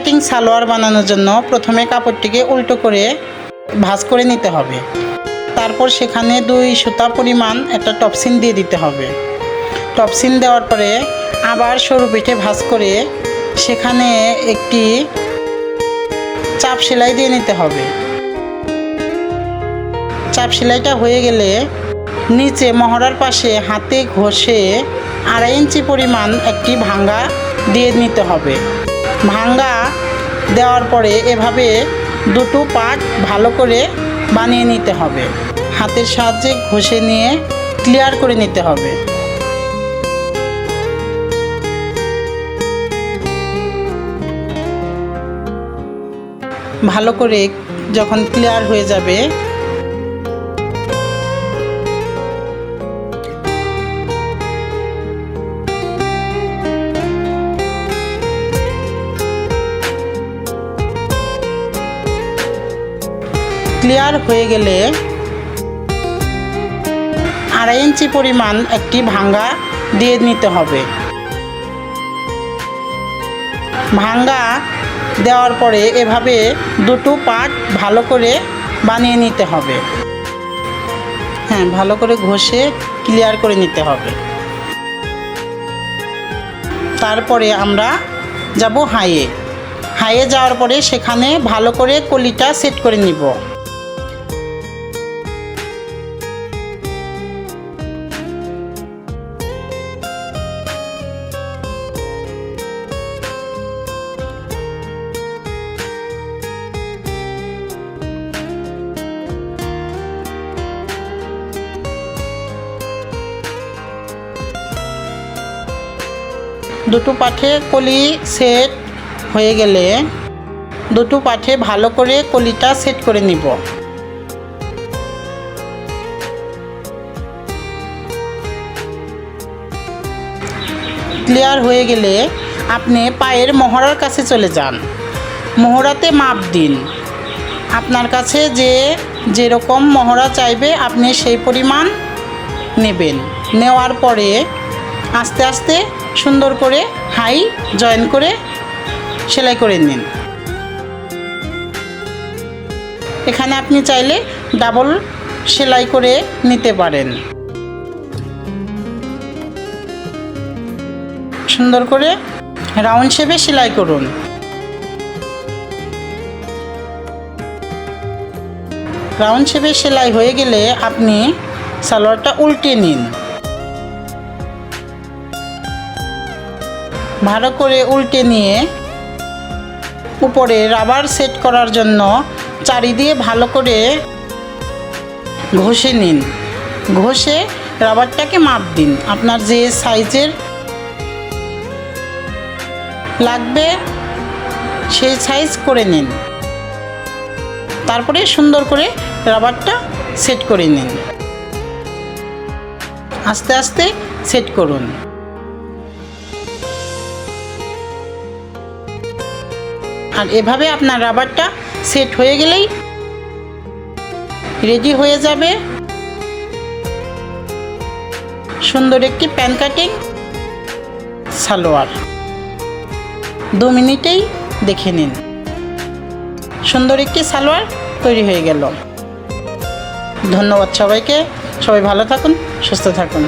Cutting salwar বানানোর জন্য প্রথমে কাপড়টিকে উল্টো করে ভাঁজ করে নিতে হবে। তারপর সেখানে দুই সুতা পরিমাণ একটা টপসিন দিয়ে দিতে হবে। টপসিন দেওয়ার পরে আবার সরু পিঠে ভাঁজ করে সেখানে একটি চাপ সেলাই দিয়ে নিতে হবে। চাপ সেলাইটা হয়ে গেলে নিচে মহড়ার পাশে হাতে ঘষে আড়াই ইঞ্চি পরিমাণ একটি ভাঙ্গা দিয়ে নিতে হবে। ভাঙ্গা দেওয়ার পরে এভাবে দুটো পার্ট ভালো করে বানিয়ে নিতে হবে। হাতের সাহায্যে ঘষে নিয়ে ক্লিয়ার করে নিতে হবে। ভালো করে যখন ক্লিয়ার হয়ে যাবে ক্লিয়ার হয়ে গেলে আড়াই ইঞ্চি পরিমাণ একটি ভাঙ্গা দিয়ে নিতে হবে। ভাঙ্গা দেওয়ার পরে এভাবে দুটো পার্ট ভালো করে বানিয়ে নিতে হবে। হ্যাঁ ভালো করে ঘষে ক্লিয়ার করে নিতে হবে। তারপরে আমরা যাব হাইয়ে। হাইয়ে যাওয়ার পরে সেখানে ভালো করে কলিটা সেট করে নিব। দুটো পাঠে কলি সেট হয়ে গেলে দুটো পাঠে ভালো করে কলিটা সেট করে নিব। ক্লিয়ার হয়ে গেলে আপনি পায়ের মহড়ার কাছে চলে যান। মহড়াতে মাপ দিন। আপনার কাছে যে যেরকম মহড়া চাইবে আপনি সেই পরিমাণ নেবেন। নেওয়ার পরে আস্তে আস্তে সুন্দর করে হাই জয়েন করে সেলাই করে নিন। এখানে আপনি চাইলে ডাবল সেলাই করে নিতে পারেন। সুন্দর করে রাউন্ড শেপে সেলাই করুন। রাউন্ড শেপে সেলাই হয়ে গেলে আপনি সালোয়ারটা উল্টে নিন। ভালো করে উল্টে নিয়ে উপরে রাবার সেট করার জন্য চারি দিয়ে ভালো করে ঘষে নিন। ঘষে রাবারটাকে মাপ দিন। আপনার যে সাইজের লাগবে সেই সাইজ করে নিন। তারপরে সুন্দর করে রাবারটা সেট করে নিন। আস্তে আস্তে সেট করুন। আর এভাবে আপনার রাবারটা সেট হয়ে গেলেই রেডি হয়ে যাবে। সুন্দর একটি প্যান কাটিং সালোয়ার। দু মিনিটেই দেখে নিন। সুন্দর একটি সালোয়ার তৈরি হয়ে গেল। ধন্যবাদ সবাইকে। সবাই ভালো থাকুন, সুস্থ থাকুন।